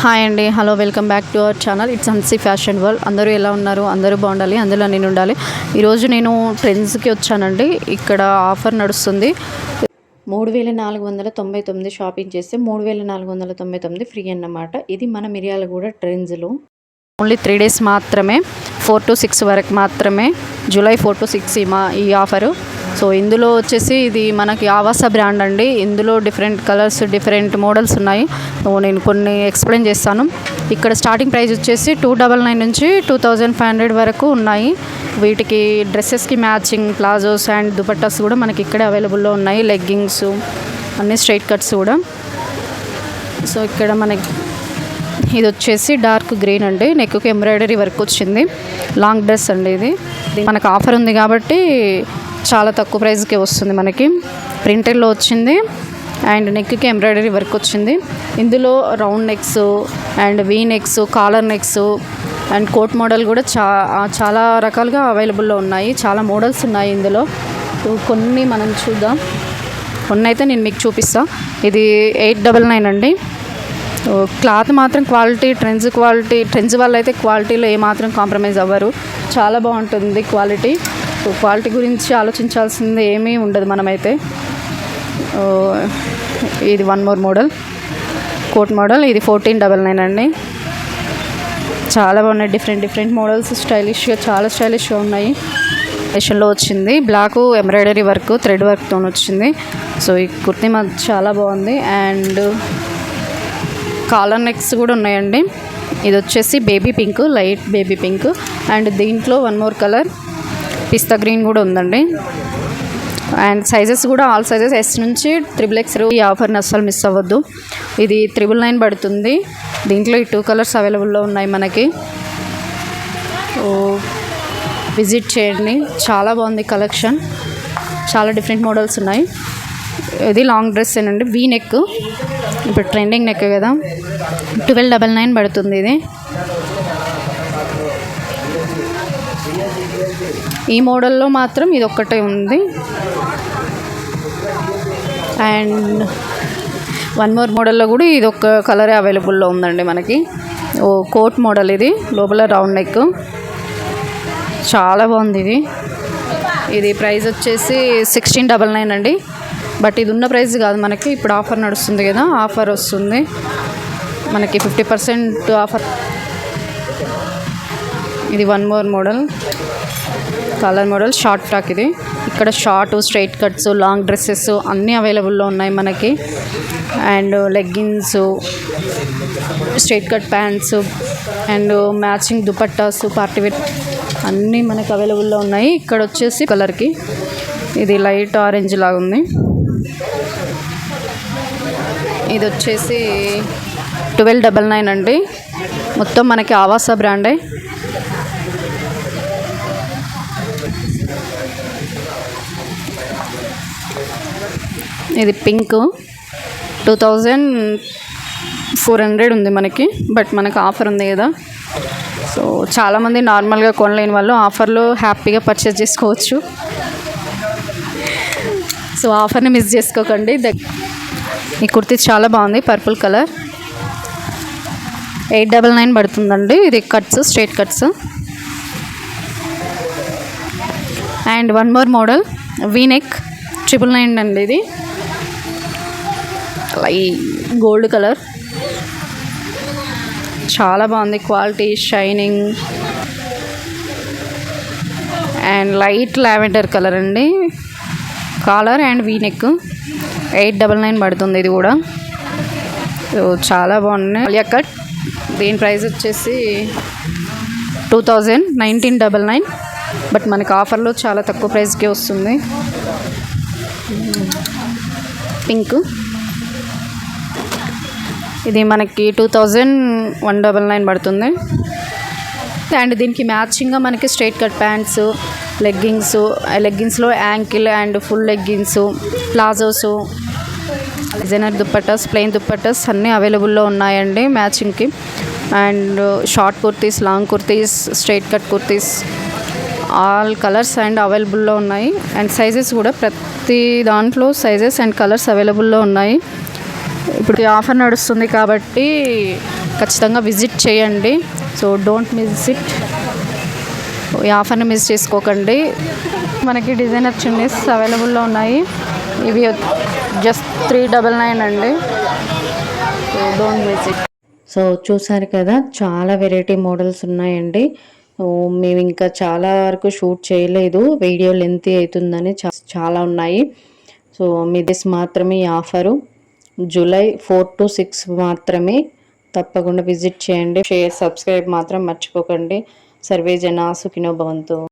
Hi అండి. Hello welcome back to our channel. It's Hansi fashion world అందరూ ఎలా ఉన్నారు? అందరూ బాగుండాలి. అందులో నేను ఉండాలి. ఈరోజు నేను ట్రెండ్స్కి వచ్చానండి. ఇక్కడ ఆఫర్ నడుస్తుంది. మూడు వేల నాలుగు వందల తొంభై తొమ్మిది షాపింగ్ చేస్తే మూడు వేల నాలుగు వందల తొంభై తొమ్మిది ఫ్రీ అన్నమాట. ఇది మన మిర్యాలగూడ ట్రెండ్స్లో. ఓన్లీ త్రీ డేస్ మాత్రమే. ఫోర్ టు సిక్స్ వరకు మాత్రమే. జూలై ఫోర్ టు సిక్స్ ఈ మా ఈ ఆఫరు. సో ఇందులో వచ్చేసి ఇది మనకి ఆవాస బ్రాండ్ అండి. ఇందులో డిఫరెంట్ కలర్స్ డిఫరెంట్ మోడల్స్ ఉన్నాయి. సో నేను కొన్ని ఎక్స్ప్లెయిన్ చేస్తాను. ఇక్కడ స్టార్టింగ్ ప్రైస్ వచ్చేసి టూ డబల్ నైన్ నుంచి టూ థౌజండ్ ఫైవ్ హండ్రెడ్ వరకు ఉన్నాయి. వీటికి డ్రెస్సెస్కి మ్యాచింగ్ ప్లాజోస్ అండ్ దుపట్టాస్ కూడా మనకి ఇక్కడే అవైలబుల్లో ఉన్నాయి. లెగ్గింగ్స్ అన్ని స్ట్రైట్ కట్స్ కూడా. సో ఇక్కడ మనకి ఇది వచ్చేసి డార్క్ గ్రీన్ అండి. నెక్కి ఎంబ్రాయిడరీ వర్క్ వచ్చింది. లాంగ్ డ్రెస్ అండి ఇది. మనకు ఆఫర్ ఉంది కాబట్టి చాలా తక్కువ ప్రైస్కి వస్తుంది మనకి. ప్రింటెడ్లో వచ్చింది. అండ్ నెక్కి ఎంబ్రాయిడరీ వర్క్ వచ్చింది. ఇందులో round necks and V necks collar necks and coat model కూడా చా చాలా రకాలుగా అవైలబుల్లో ఉన్నాయి. చాలా మోడల్స్ ఉన్నాయి ఇందులో. కొన్ని మనం చూద్దాం. కొన్ని అయితే నేను మీకు చూపిస్తాను ఇది ఎయిట్ డబల్ నైన్ అండి. క్లాత్ మాత్రం క్వాలిటీ ట్రెండ్స్ క్వాలిటీ ట్రెండ్స్ వల్ల అయితే క్వాలిటీలో ఏమాత్రం కాంప్రమైజ్ అవ్వరు. చాలా బాగుంటుంది క్వాలిటీ. సో క్వాలిటీ గురించి ఆలోచించాల్సింది ఏమీ ఉండదు మనమైతే. ఇది one more model. Coat model ఇది ఫోర్టీన్ డబల్ నైన్ అండి. చాలా బాగున్నాయి డిఫరెంట్ డిఫరెంట్ మోడల్స్ స్టైలిష్గా చాలా స్టైలిష్గా ఉన్నాయి. ఫ్యాషన్లో వచ్చింది. బ్లాక్ ఎంబ్రాయిడరీ వర్క్ థ్రెడ్ వర్క్తో వచ్చింది. సో ఈ కుర్తీ మాకు చాలా బాగుంది. అండ్ కాలర్ నెక్స్ కూడా ఉన్నాయండి. ఇది వచ్చేసి baby pink light baby pink. And దీంట్లో one more colour. Pista green కూడా ఉందండి. అండ్ సైజెస్ కూడా ఆల్ సైజెస్ ఎస్ నుంచి త్రిబుల్ ఎక్స్ ఈ ఆఫర్ని అస్సలు మిస్ అవ్వద్దు. ఇది త్రిబుల్ నైన్ పడుతుంది. దీంట్లో ఈ టూ కలర్స్ అవైలబుల్లో ఉన్నాయి మనకి. విజిట్ చేయండి. చాలా బాగుంది కలెక్షన్ చాలా డిఫరెంట్ మోడల్స్ ఉన్నాయి. ఇది లాంగ్ డ్రెస్ ఏనండి. వీ నెక్ ఇప్పుడు ట్రెండింగ్ నెక్ కదా. ట్వెల్వ్ డబల్ నైన్ పడుతుంది ఇది. ఈ మోడల్లో మాత్రం ఇది ఒక్కటే ఉంది. అండ్ వన్ మోర్ మోడల్లో కూడా ఇది ఒక కలరే అవైలబుల్లో ఉందండి మనకి. ఓ కోట్ మోడల్ ఇది లోపల రౌండ్ నెక్. చాలా బాగుంది ఇది. ఇది ప్రైస్ వచ్చేసి సిక్స్టీన్ డబల్ నైన్ అండి. బట్ ఇది ఉన్న ప్రైస్ కాదు మనకి ఇప్పుడు ఆఫర్ నడుస్తుంది కదా ఆఫర్ వస్తుంది. మనకి ఫిఫ్టీ పర్సెంట్ ఆఫర్. ఇది one more model colour model short top ఇది. ఇక్కడ short straight cuts long dresses అన్నీ అవైలబుల్లో ఉన్నాయి మనకి. And leggings straight cut pants and matching dupattas party wear అన్నీ మనకి అవైలబుల్లో ఉన్నాయి. ఇక్కడ వచ్చేసి కలర్కి ఇది లైట్ ఆరెంజ్ లాగా ఉంది. ఇది వచ్చేసి ట్వెల్వ్ డబల్ నైన్ అండి. మొత్తం మనకి ఆవాస బ్రాండే ఇది pink. Two thousand four hundred ఉంది మనకి బట్ మనకు ఆఫర్ ఉంది కదా. సో చాలామంది నార్మల్గా కొనలేని వాళ్ళు ఆఫర్లో హ్యాపీగా పర్చేస్ చేసుకోవచ్చు. సో ఆఫర్ని మిస్ చేసుకోకండి. ఈ కుర్తీ చాలా బాగుంది purple colour eight double nine పడుతుందండి. ఇది cuts straight cuts and one more model V neck triple nine అండి ఇది. లై గోల్డ్ కలర్ చాలా బాగుంది quality shining and light lavender colour అండి. Collar and V neck eight double nine పడుతుంది ఇది కూడా. సో చాలా బాగున్నాయి. కట్ దీని ప్రైస్ వచ్చేసి two thousand nineteen double nine. But మనకి ఆఫర్లో చాలా తక్కువ ప్రైస్కే వస్తుంది. పింక్. ఇది మనకి two thousand one double nine పడుతుంది. అండ్ దీనికి మ్యాచింగ్గా మనకి straight cut pants leggings లెగ్గింగ్స్లో ankle and full leggings palazzos designer dupattas plain dupattas అన్నీ అవైలబుల్లో ఉన్నాయండి మ్యాచింగ్కి. And short kurtis long kurtis straight cut kurtis all colours and అవైలబుల్లో ఉన్నాయి. అండ్ సైజెస్ కూడా ప్రతి దాంట్లో సైజెస్ అండ్ కలర్స్ అవైలబుల్లో ఉన్నాయి. ఇప్పుడు ఈ ఆఫర్ నడుస్తుంది కాబట్టి ఖచ్చితంగా విజిట్ చేయండి. So don't miss it. ఈ ఆఫర్ని మిస్ చేసుకోకండి. మనకి డిజైనర్ చున్నీస్ అవైలబుల్లో ఉన్నాయి. ఇవి జస్ట్ త్రీ డబల్ నైన్ అండి. So don't miss it so చూసారు కదా చాలా వెరైటీ మోడల్స్ ఉన్నాయండి. మేము ఇంకా చాలా వరకు షూట్ చేయలేదు. వీడియో లెంత్ అవుతుందని చాలా ఉన్నాయి. సో మీదిస్ మాత్రమే ఈ offer. July four to six మాత్రమే తప్పకుండా విజిట్ చేయండి. షేర్ సబ్స్క్రైబ్ మాత్రం మర్చిపోకండి. సర్వే జనా సుఖినో భవంతు.